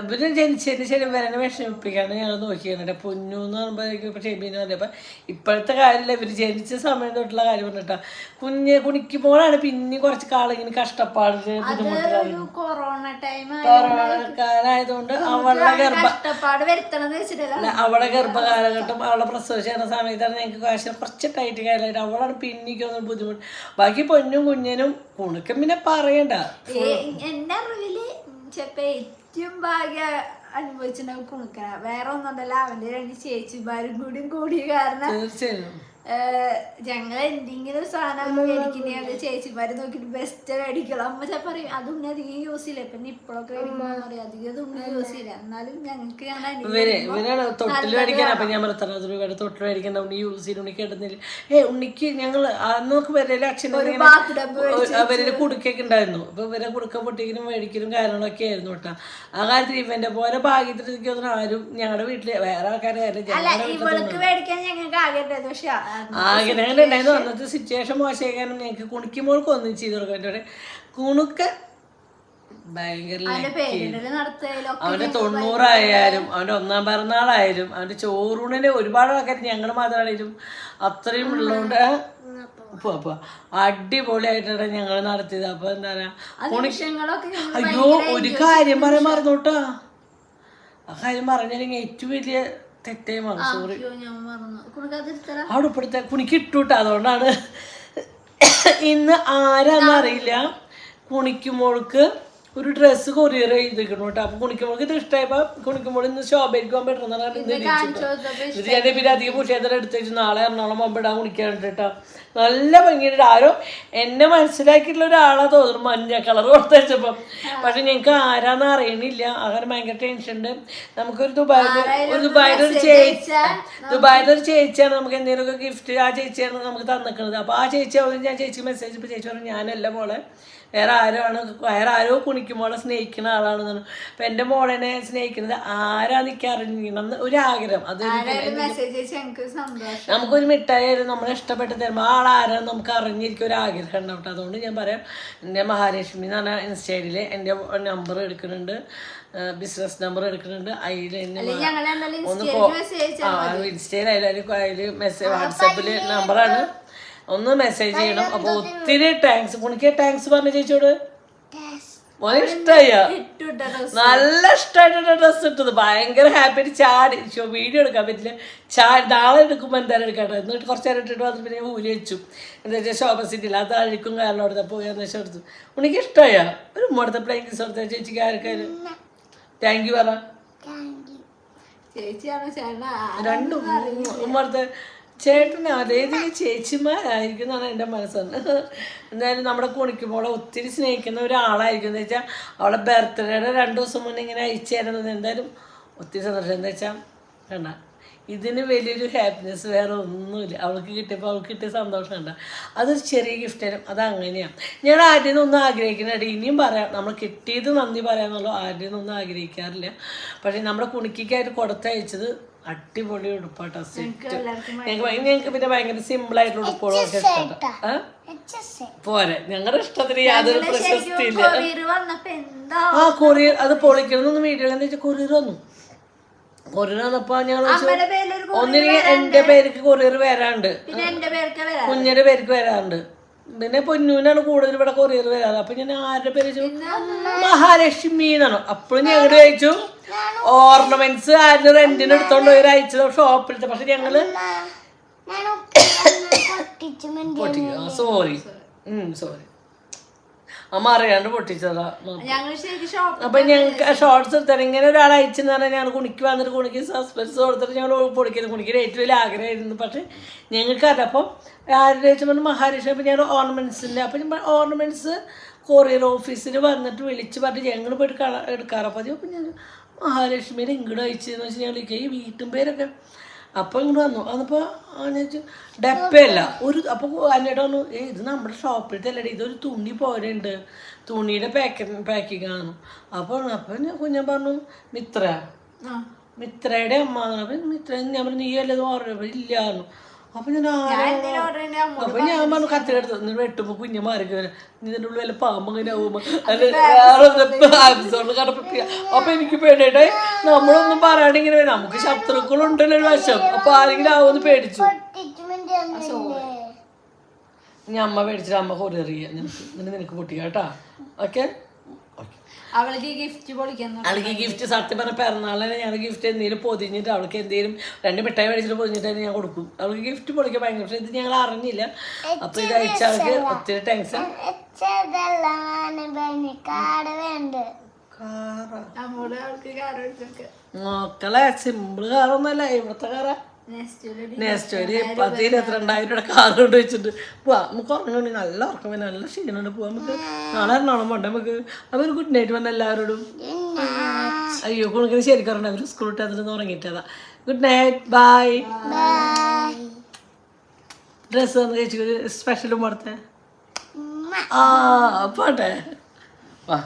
ഇവർ ജനിച്ചതിന് ശരി വരനെ വിഷമിപ്പിക്കാണ്ട് ഞങ്ങൾ നോക്കിയാണ് പൊന്നു എന്ന് പറയുമ്പോഴേക്കും ഇപ്പൊ ഷെബീന്ന് പറഞ്ഞപ്പോൾ ഇപ്പോഴത്തെ കാര്യമില്ല ഇവർ ജനിച്ച സമയം തൊട്ടുള്ള കാര്യം പറഞ്ഞിട്ടാ. കുഞ്ഞ് കുണിക്കുമ്പോഴാണ് പിന്നെ കുറച്ച് കാളിങ്ങനെ കഷ്ടപ്പാട് ടൈം കൊറോണക്കാരായതുകൊണ്ട് അവളുടെ ഗർഭ കഷ്ടപ്പാട് വരുത്തണമെന്ന് അവളെ ഗർഭകാലഘട്ടം അവളെ പ്രസവിച്ച ചെയ്യുന്ന സമയത്താണ് ഞങ്ങൾക്ക് കാശ് കുറച്ച് ടൈറ്റ് കാര്യമായിട്ട് അവളാണ് പിന്നിക്കൊന്നും ബുദ്ധിമുട്ട്. ബാക്കി പൊന്നും കുഞ്ഞിനും കുണുക്കം പിന്നെ പറയണ്ട. എന്റെ അറിവിൽ ചെപ്പ ഏറ്റവും ഭാഗ്യ അനുഭവിച്ചിട്ടുണ്ടാവും കുണുക്കന വേറെ ഒന്നുണ്ടല്ല അവന്റെ രണ്ട് ചേച്ചിമാരും കൂടിയും കൂടിയ കാരണം തീർച്ചയായും. ഞങ്ങൾ എന്തെങ്കിലും സാധനം മേടിക്കുന്ന ചേച്ചിമാര് നോക്കിട്ട് ബെസ്റ്റ് മേടിക്കണം അമ്മ ചാ പറയും അത് ഉണ്ണി അധികം യൂസ് ചെയ്യില്ല പിന്നെ ഇപ്പോഴൊക്കെ മേടിക്കുമ്പോൾ പറയാം അധികം അത് ഉണ്ണി യൂസ് ചെയ്യില്ല എന്നാലും ഞങ്ങൾക്ക് ഞങ്ങൾ തൊട്ടിൽ മേടിക്കാൻ അപ്പൊ ഞാൻ തൊട്ടിൽ ഉണ്ണി യൂസ് ചെയ്ത് ഉണ്ണിക്ക് കിട്ടുന്നില്ല. ഏ ഉണ്ണിക്ക് ഞങ്ങൾ അന്ന് നമുക്ക് ഡബ്ബ് അവരുടെ കുടുക്കൊക്കെ ഉണ്ടായിരുന്നു. അപ്പൊ ഇവരെ കുടുക്ക പൊട്ടിക്കലും മേടിക്കലും കാര്യങ്ങളൊക്കെ ആയിരുന്നു കേട്ടോ. ആ കാര്യത്തിൽ ഇവന്റെ പോലെ ഭാഗ്യത്തിൽ ആരും ഞങ്ങളുടെ വീട്ടിൽ വേറെ ആൾക്കാരെ ഞങ്ങളുടെ വീട്ടിൽ ആഗ്രഹങ്ങൾ ഉണ്ടായിരുന്നു അന്നത്തെ സിറ്റുവേഷൻ മോശമായി കാരണം ഞങ്ങൾക്ക് കുണിക്കുമ്പോൾക്ക് ഒന്നും ചെയ്ത് കൊടുക്കാൻ കുണുക്ക ഭയങ്കര അവന്റെ തൊണ്ണൂറായാലും അവന്റെ ഒന്നാം പിറന്നാളായാലും അവന്റെ ചോറൂണിന്റെ ഒരുപാട് ആൾക്കാർ ഞങ്ങൾ മാത്രമാണെങ്കിലും അത്രയും ഉള്ളതുകൊണ്ട് അപ്പൊ. അടിപൊളിയായിട്ടാണ് ഞങ്ങൾ നടത്തിയത്. അപ്പൊ എന്താ പറയാ അയ്യോ ഒരു കാര്യം പറയാൻ മറന്നോട്ടാ. ആ കാര്യം പറഞ്ഞില്ലെങ്കിൽ ഏറ്റവും വലിയ തെറ്റായി മാറും സോറി അവിടെ ഇപ്പോഴത്തെ കുണിക്ക് ഇട്ടുട്ട അതുകൊണ്ടാണ്. ഇന്ന് ആരാന്നറിയില്ല കുണിക്കുമ്പോൾക്ക് ഒരു ഡ്രസ്സ് കൊറിയർ ചെയ്തിരിക്കണം കേട്ടോ അപ്പൊ കുണിക്കുമ്പോൾ ഇത് ഇഷ്ടമായപ്പോ കുണിക്കുമ്പോൾ ഇന്ന് ശോഭയ്ക്ക് പോകാൻ തിരിച്ചിട്ടു. ഇത് ഞാൻ പിന്നെ അധികം പുഷേതര എടുത്തു വെച്ചു നാളെ എറണാകുളം പോകുമ്പോൾ ഇടാൻ കുണിക്കാറുണ്ട് കേട്ടോ നല്ല ഭംഗിയുണ്ട്. ആരോ എന്നെ മനസ്സിലാക്കിയിട്ടുള്ള ഒരാളാ തോന്നുന്നു മഞ്ഞ കളർ കൊടുത്ത് വെച്ചപ്പം. പക്ഷെ ഞങ്ങൾക്ക് ആരാന്ന് അറിയണില്ല. അങ്ങനെ ഭയങ്കര ടെൻഷൻ ഉണ്ട്. നമുക്കൊരു ദുബായിൽ ഒരു ദുബായിൽ ഒരു ചേച്ചി ദുബായിൽ ഒരു ചേച്ചിയാണ് നമുക്ക് എന്തെങ്കിലുമൊക്കെ ഗിഫ്റ്റ് ആ ചേച്ചിയാണ് നമുക്ക് തന്നിക്കുന്നത് അപ്പൊ ആ ചേച്ചി ആവുമ്പോൾ ഞാൻ ചേച്ചിക്ക് മെസ്സേജ് ഇപ്പൊ ചേച്ചി പറഞ്ഞു ഞാനല്ല മോളെ. വേറെ ആരോ ആണ് വേറെ ആരോ കുണിക്കുമ്പോളെ സ്നേഹിക്കുന്ന ആളാണെന്നാണ് അപ്പം എന്റെ മോളെന്നെ സ്നേഹിക്കുന്നത് ആരാന്ന് എനിക്ക് അറിഞ്ഞിരിക്കണം ഒരു ആഗ്രഹം അത് നമുക്കൊരു മിഠായി ആയിരുന്നു നമ്മളെ ഇഷ്ടപ്പെട്ട് തരുമ്പോൾ ആരാ നമുക്ക് അറിഞ്ഞിരിക്കും ഒരു ആഗ്രഹം ഉണ്ടാവട്ടെ അതുകൊണ്ട് ഞാൻ പറയാം എന്റെ മഹാലക്ഷ്മി എന്ന് പറഞ്ഞ ഇൻസ്റ്റയിൽ എന്റെ നമ്പർ എടുക്കുന്നുണ്ട്. ബിസിനസ് നമ്പർ എടുക്കുന്നുണ്ട്. അതിൽ എന്നെ ഒന്ന് ഇൻസ്റ്റയിൽ അതിൽ അതിൽ മെസ്സേജ് വാട്സപ്പിൽ നമ്പറാണ് ഒന്ന് മെസ്സേജ് ചെയ്യണം. അപ്പൊ ഒത്തിരി താങ്ക്സ് പുണിക്ക് താങ്ക്സ് പറഞ്ഞ ചേച്ചിയോട് നല്ല ഇഷ്ടമായിട്ട് ഡ്രസ് ഇട്ടത്. ഭയങ്കര ഹാപ്പി ആയിട്ട് ചാടി. വീഡിയോ എടുക്കാൻ പറ്റില്ല. ചാടി. നാളെ എടുക്കുമ്പോൾ എന്തായാലും എടുക്കട്ടെ. എന്നിട്ട് കുറച്ച് നേരം ഇട്ടിട്ട് വന്നിട്ട് പിന്നെ ഊരി വെച്ചു. എന്താ വെച്ചാൽ ശോഭ സിറ്റിയിൽ അത് അഴിക്കും കാരണം അവിടുത്തെ പോയി എന്ന് വെച്ചാൽ എടുത്തു ഉണിക്ക് ഇഷ്ടമായ ഒരു മുടത്തെ പ്ലെയിൻ കൊടുത്ത ചേച്ചിക്ക് ആർക്കാരും താങ്ക് യു പറ. രണ്ടും ഉമ്മർത്തെ ചേട്ടന് അതേതിന് ചേച്ചിമാരായിരിക്കും എന്നാണ് എന്റെ മനസ്സെന്ന് എന്തായാലും നമ്മുടെ കുണിക്കുമ്പോളെ ഒത്തിരി സ്നേഹിക്കുന്ന ഒരാളായിരിക്കും. എന്ന് വെച്ചാൽ അവളെ ബർത്ത്ഡേയുടെ രണ്ട് ദിവസം മുന്നേ ഇങ്ങനെ അയച്ചു തരുന്നത് എന്തായാലും ഒത്തിരി സന്തോഷം. എന്താ വെച്ചാൽ കണ്ട ഇതിന് വലിയൊരു ഹാപ്പിനെസ് വേറെ ഒന്നുമില്ല. അവൾക്ക് കിട്ടിയപ്പോൾ അവൾക്ക് കിട്ടിയ സന്തോഷം കണ്ട. അതൊരു ചെറിയ ഗിഫ്റ്റ് തരും. അത് അങ്ങനെയാണ് ഞാൻ ആദ്യം നിന്നൊന്നും ആഗ്രഹിക്കുന്നുണ്ട് ഇനിയും പറയാം. നമ്മൾ കിട്ടിയത് നന്ദി പറയാമെന്നുള്ളൂ ആദ്യം ഒന്നും ആഗ്രഹിക്കാറില്ല. പക്ഷേ നമ്മുടെ കുണിക്കായിട്ട് കൊടുത്തയച്ചത് അടിപൊളി ഉടുപ്പാട്ടോ സെറ്റ് ഞങ്ങൾക്ക് ഞങ്ങൾക്ക് പിന്നെ ഭയങ്കര സിമ്പിൾ ആയിട്ടുള്ള ഉടുപ്പുകളൊക്കെ ഇഷ്ടപ്പെട്ടു പോരെ. ഞങ്ങളുടെ ഇഷ്ടത്തിന് യാതൊരു പ്രശസ്തിയില്ല. ആ കൊറിയർ അത് പൊളിക്കണം എന്നൊന്നും വീഡിയോ വെച്ചാൽ കൊറിയർ വന്നു. കൊറിയർ വന്നപ്പോ ഞങ്ങൾ ഒന്നിനെ എന്റെ പേർക്ക് കൊറിയർ വരാണ്ട് കുഞ്ഞിന്റെ പേർക്ക് വരാറുണ്ട്. പിന്നെ പൊന്നൂനാണ് കൂടുതൽ ഇവിടെ കൊറിയർ വരാറ്. അപ്പൊ ഞാൻ ആരുടെ പേര് ചോദിച്ചു? മഹാലക്ഷ്മി എന്നാണ്. അപ്പോഴും ഞങ്ങൾ ചോദിച്ചു ഓർണമെന്റ്സ് ആരുടെ റെന്റിന് എടുത്തോണ്ട് പോയി അയച്ചത് ഷോപ്പിലത്തെ പക്ഷെ ഞങ്ങൾ സോറി സോറി അമ്മ അറിയാണ്ട് പൊട്ടിച്ചതാ ഞങ്ങൾ അപ്പൊ ഞങ്ങൾക്ക് ഷോർട്സ് എടുത്താൽ ഇങ്ങനെ ഒരാൾ അയച്ചെന്ന് പറഞ്ഞാൽ ഞങ്ങൾ കുണിക്ക് വന്നിട്ട് കുണിക്ക് സസ്പെൻസ് കൊടുത്തിട്ട് ഞങ്ങൾ പൊടിക്കുന്നത് കുണിക്ക് ഏറ്റവും വലിയ ആഗ്രഹമായിരുന്നു. പക്ഷെ ഞങ്ങൾക്ക് അപ്പം ആരുടെ വെച്ചാൽ മഹാരാഷ്ട്ര അപ്പം ഞങ്ങൾ ഓർണമെന്റ്സിന്റെ അപ്പം ഓർണമെന്റ്സ് കൊറിയർ ഓഫീസിൽ വന്നിട്ട് വിളിച്ച് പറഞ്ഞിട്ട് ഞങ്ങൾ പോയിട്ട് കള എടുക്കാറ് അപ്പം ഞാൻ മഹാലക്ഷ്മിയുടെ ഇങ്ങോട്ട് അയച്ചതെന്ന് വെച്ചാൽ ഞങ്ങൾ ഈ വീട്ടും പേരൊക്കെ അപ്പോൾ ഇങ്ങോട്ട് വന്നു. അന്നപ്പോൾ ചോദിച്ചു ഡപ്പയല്ല. ഒരു അപ്പോൾ അന്നേട്ട് പറഞ്ഞു ഏ ഇത് നമ്മുടെ ഷോപ്പിലത്തെ അല്ലേ ഇതൊരു തുണി പോരുണ്ട് തുണിയുടെ പാക്ക് പാക്കിങ് ആണ്. അപ്പോൾ അപ്പം ഞാൻ കുഞ്ഞൻ പറഞ്ഞു മിത്ര. മിത്രയുടെ അമ്മ. അപ്പം മിത്ര. ഞാൻ പറഞ്ഞു നീ അല്ലത് ഓർമ്മ ഇല്ല പറഞ്ഞു. അപ്പം ഞാൻ അപ്പൊ ഞാൻ പറഞ്ഞു കത്തിലെടുത്ത് എന്നിട്ട് വെട്ടുമ്പോ കുഞ്ഞു മാറി ഇതിന്റെ ഉള്ളിൽ വല്ല പാമ്പ് ഇങ്ങനെ ആവുമ്പോ അല്ല ആമസോണിൽ കടപ്പിക്കുക അപ്പൊ എനിക്ക് പേടിയായിട്ടായി നമ്മളൊന്നും പറയാണ്ടിങ്ങനെ നമുക്ക് ശത്രുക്കളുണ്ടല്ലോ ഒരു വശം. അപ്പൊ ആരെങ്കിലും ആവുമെന്ന് പേടിച്ചു. ഞമ്മ മന്തി ഇനി അമ്മ പേടിച്ചിട്ട് അമ്മ കൊറിയറിയ. നിനക്ക് നിനക്ക് പൊട്ടിക്കാം കേട്ടാ ഓക്കെ ഓക്കെ? അവൾക്ക് ഗിഫ്റ്റ് അവൾക്ക് ഗിഫ്റ്റ് സത്യം പറഞ്ഞ പിറന്നാളിനെ ഞാൻ ഗിഫ്റ്റ് എന്തെങ്കിലും പൊതിഞ്ഞിട്ട് അവൾക്ക് എന്തെങ്കിലും രണ്ട് മിഠായി മേടിച്ചിട്ട് പൊതിഞ്ഞിട്ട് ഞാൻ കൊടുക്കും. അവൾക്ക് ഗിഫ്റ്റ് പൊളിക്കാൻ ഭയങ്കര പക്ഷെ ഇത് ഞങ്ങൾ അറിഞ്ഞില്ല. അപ്പൊ ഇത് അയച്ച അവൾക്ക് ഒത്തിരി ടെൻഷൻ മക്കളെ സിമ്പിൾ കാറൊന്നുമല്ല. ഇവിടുത്തെ കാറാ. നെക്സ്റ്റ് നെക്സ്റ്റ് ഒരു പത്ത് ഇരുപത്തിരണ്ടായിരം രൂപയുടെ കാർ കൊണ്ട് വെച്ചിട്ട്. പോവാ നമുക്ക് ഉറങ്ങണി നല്ല ഉറക്കം വരും. നല്ല ക്ഷീണമുണ്ട് പോവാം നമുക്ക് നാളെ എറണാകുളം പോണ്ട നമുക്ക്? അവർ ഗുഡ് നൈറ്റ് വന്ന എല്ലാവരോടും. അയ്യോ കുണക്കിന് ശരിക്കും പറഞ്ഞ അവർ സ്കൂൾ വിട്ട് അതിൽ ഉറങ്ങിയിട്ടതാ. ഗുഡ് നൈറ്റ് ബൈ ഡ്രസ്സ് വന്ന് ചേച്ചി സ്പെഷ്യലും ആ പോട്ടെ. വാ.